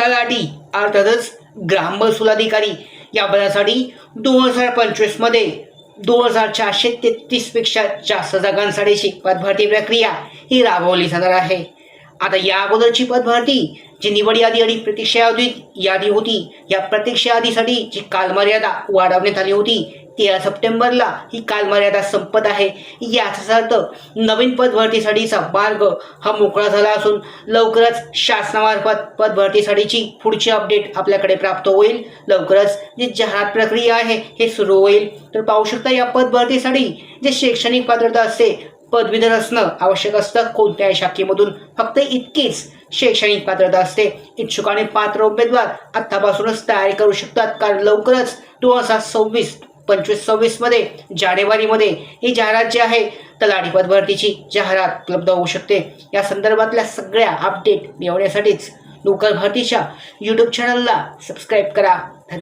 तलाठी अर्थातच ग्राम महसूल अधिकारी या पदासाठी दोन हजार पंचवीसमध्ये दोन हजार चारशे तेहतीसपेक्षा जास्त जागांसाठीची पदभरती प्रक्रिया ही राबवली जाणार आहे. आता या अगोदरची पदभरती जी निवड यादी आणि प्रतीक्षा यादी यादी होती या प्रतीक्षा यादीसाठी जी कालमर्यादा वाढवण्यात आली होती तेरा सप्टेंबरला ही कालमर्यादा संपत आहे. याचाच अर्थ नवीन पदभरतीसाठीचा मार्ग हा मोकळा झाला असून लवकरच शासनामार्फत पदभरतीसाठीची पुढची अपडेट आपल्याकडे प्राप्त होईल. लवकरच जी जाहिरात प्रक्रिया आहे हे सुरू होईल. तर पाहू शकता या पदभरतीसाठी जे शैक्षणिक पात्रता असते पदवीधर असणं आवश्यक असतं. कोणत्याही शाखेमधून फक्त इतकीच शैक्षणिक पात्रता असते. इच्छुक आणि पात्र उमेदवार आत्तापासूनच तयारी करू शकतात. कारण लवकरच दोन हजार सव्वीस पंचवीस सव्वीसमध्ये जानेवारीमध्ये ही जाहिरात जी आहे तलाठी पदभरतीची जाहिरात उपलब्ध होऊ शकते. या संदर्भातल्या सगळ्या अपडेट मिळवण्यासाठीच नोकर भरतीच्या यूट्यूब चॅनलला सबस्क्राईब करा.